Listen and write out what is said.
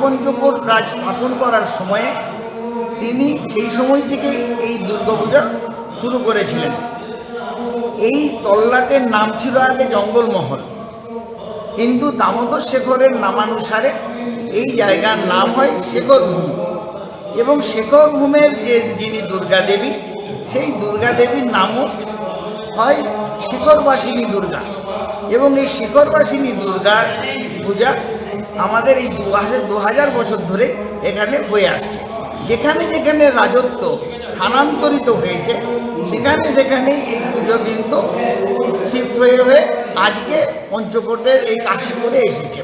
পঞ্চকোট রাজ স্থাপন করার সময়ে তিনি সেই সময় থেকেই এই দুর্গাপূজা শুরু করেছিলেন। এই তল্লাটের নাম ছিল আগে জঙ্গলমহল। কিন্তু দামোদর শেখরের নামানুসারে এই জায়গার নাম হয় শেখরভূম এবং শেখরভূমের যে যিনি দুর্গা দেবী সেই দুর্গা দেবীর নামও হয় শিখরবাসিনী দুর্গা। এবং এই শিখরবাসিনী দুর্গার পূজা আমাদের এই দু হাজার বছর ধরে এখানে হয়ে আসছে। যেখানে যেখানে রাজত্ব স্থানান্তরিত হয়েছে, সেখানে সেখানে এই পুজো কিন্তু শিফট হয়ে হয়ে আজকে পঞ্চকোটের এই কাশীপুরে এসেছে।